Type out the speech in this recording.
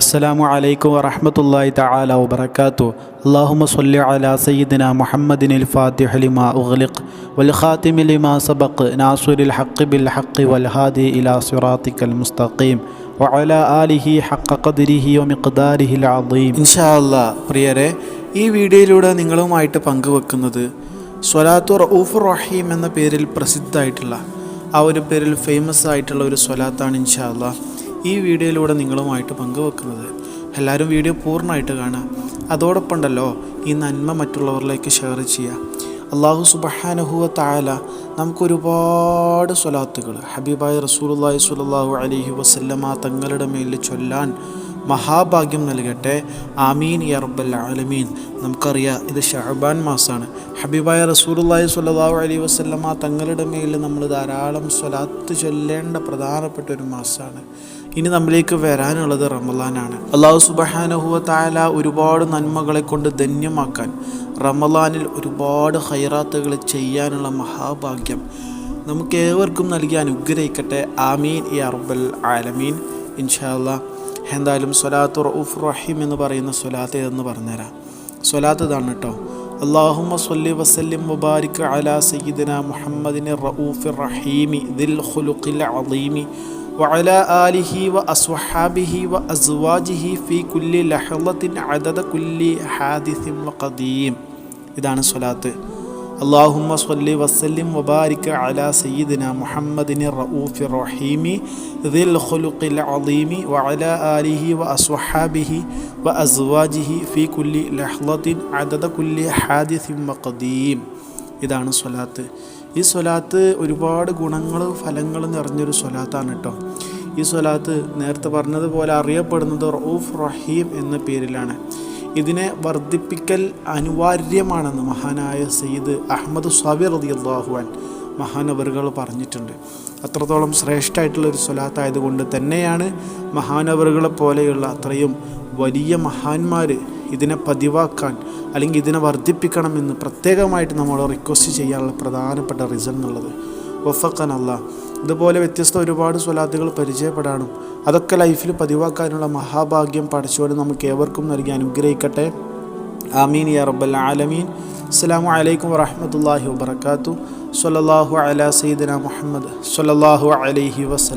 അസ്സാമു അലൈക്കും വറഹമത്തല്ലാഹി തആല വബറകാതു അല്ലാഹുമ്മ സ്വല്ലി അലാ സയ്യിദിന മുഹമ്മദിനിൽ ഫാത്തിഹ ലിമാ ഉഗ്ലിഖ് വൽ ഖാതിമി ലിമാ സബഖ് നാസുരിൽ ഹഖ് ബിൽ ഹഖ് വൽ ഹാദി ഇലാ സിറാത്തിക്കൽ മുസ്തഖീം വഅല ആലിഹി ഹഖ ഖദ്രിഹി വമിഖ്ദാരിഹിൽ അദീം. ഇൻഷാ അല്ലാഹ് പ്രിയരെ ഈ വീഡിയോയിലൂടെ നിങ്ങളുമായിട്ട് പങ്കുവെക്കുന്നത് സ്വലാത്തു റഊഫുർ റഹീം എന്ന പേരിൽ പ്രസിദ്ധമായിട്ടുള്ള ആ ഒരു പേരിൽ ഫേമസ് ആയിട്ടുള്ള ഒരു സ്വലാത്താണ് ഇൻഷാല്ല ഈ വീഡിയോയിലൂടെ നിങ്ങളുമായിട്ട് പങ്കുവെക്കുന്നത് എല്ലാവരും വീഡിയോ പൂർണമായിട്ട് കാണുക. അതോടൊപ്പം ഉണ്ടല്ലോ ഈ നന്മ മറ്റുള്ളവരിലേക്ക് ഷെയർ ചെയ്യുക. അള്ളാഹു സുബഹാനഹുവ തായാല നമുക്കൊരുപാട് സ്വലാത്തുകൾ ഹബീബായ റസൂലുള്ളാഹി സ്വല്ലല്ലാഹു അലഹി വസല്ലമ തങ്ങളുടെ മേലിൽ ചൊല്ലാൻ മഹാഭാഗ്യം നൽകട്ടെ. ആമീൻ യാ റബ്ബൽ ആലമീൻ. നമുക്കറിയാം ഇത് ഷഹബാൻ മാസമാണ് ഹബീബായ റസൂലുള്ളാഹി സ്വല്ലല്ലാഹു അലൈഹി വസല്ലമ തങ്ങളുടെ മേലിൽ നമ്മൾ ധാരാളം സ്വലാത്ത് ചൊല്ലേണ്ട പ്രധാനപ്പെട്ട ഒരു മാസമാണ് ഇനി നമ്മിലേക്ക് വരാനുള്ളത് റമലാനാണ് അള്ളാഹു സുബഹാനഹുവ തായാല ഒരുപാട് നന്മകളെ കൊണ്ട് ധന്യമാക്കാൻ റമലാനിൽ ഒരുപാട് ഹൈറാത്തുകൾ ചെയ്യാനുള്ള മഹാഭാഗ്യം നമുക്ക് ഏവർക്കും നൽകി അനുഗ്രഹിക്കട്ടെ. ആമീൻ ഈ അറബൽ ആലമീൻ. ഇൻഷാല്ലാ എന്തായാലും സ്വലാത്ത് റഊഫ് റഹീം എന്ന് പറയുന്ന സ്വലാത്ത് ഏതെന്ന് പറഞ്ഞുതരാം സ്വലാത്ത് ഇതാണ് കേട്ടോ അള്ളാഹുമ്മ സ്വല്ലി വസല്ലിം മുബാരിക് അലാ സയ്യിദിന മുഹമ്മദിന് റഊഫ് റഹീമി ദിൽ ഖുലുഖിൽ അളീമി وعلى آله وأصحابه وأزواجه في كل لحظة عدد كل حادث وقديم ഇതാണ് സ്വലാത്ത് അള്ളാഹുമ്മ സ്വല്ലി വസ്ലിം വബാരിക്ക അല സയ്യിദിന മുഹമ്മദിന് റഊഫി റഹീമി ദിൽ ഖുലുഖിൽ അദീമി വ അല ആലിഹി വ അസ്വഹാബിഹി വ അസ്വാജിഹി ഫി കുല്ലി ലഹ്ലത്തിൻ അദദ കുല്ലി ഹാദിസിം മഖദീം. ഇതാണ് സ്വലാത്ത്. ഈ സ്വലാത്ത് ഒരുപാട് ഗുണങ്ങൾ ഫലങ്ങൾ നിറഞ്ഞൊരു സ്വലാത്താണ് കേട്ടോ ഈ സ്വലാത്ത് നേരത്തെ പറഞ്ഞതുപോലെ അറിയപ്പെടുന്നത് റഊഫ് റഹീം എന്ന പേരിലാണ്. ഇതിനെ വർദ്ധിപ്പിക്കൽ അനിവാര്യമാണെന്ന് മഹാനായ സയ്യിദ് അഹമ്മദ് സാബിർ അതി അള്ളാഹുവാൻ മഹാനവറുകൾ പറഞ്ഞിട്ടുണ്ട്. അത്രത്തോളം ശ്രേഷ്ഠമായിട്ടുള്ള ഒരു സ്വലാത്തായതുകൊണ്ട് തന്നെയാണ് മഹാനവറുകളെ പോലെയുള്ള അത്രയും വലിയ മഹാന്മാർ ഇതിനെ പതിവാക്കാൻ അല്ലെങ്കിൽ ഇതിനെ വർദ്ധിപ്പിക്കണമെന്ന് പ്രത്യേകമായിട്ട് നമ്മൾ റിക്വസ്റ്റ് ചെയ്യാനുള്ള പ്രധാനപ്പെട്ട റീസൺ എന്നുള്ളത്. വഫക്കൻ അല്ല ഇതുപോലെ വ്യത്യസ്ത ഒരുപാട് സ്വലാത്തുകൾ പരിചയപ്പെടാനും അതൊക്കെ ലൈഫിൽ പതിവാക്കാനുള്ള മഹാഭാഗ്യം പഠിച്ചുകൊണ്ട് നമുക്ക് ഏവർക്കും നൽകി അനുഗ്രഹിക്കട്ടെ. ആമീൻ യാ റബ്ബൽ ആലമീൻ. അസ്സാം വലൈക്കും വറഹ്മത്തുള്ളാഹി വബറകാതുഹു. സ്വല്ലല്ലാഹു അലാ സീദന മുഹമ്മദ് സ്വല്ലല്ലാഹു അലൈഹി വസല്ലം.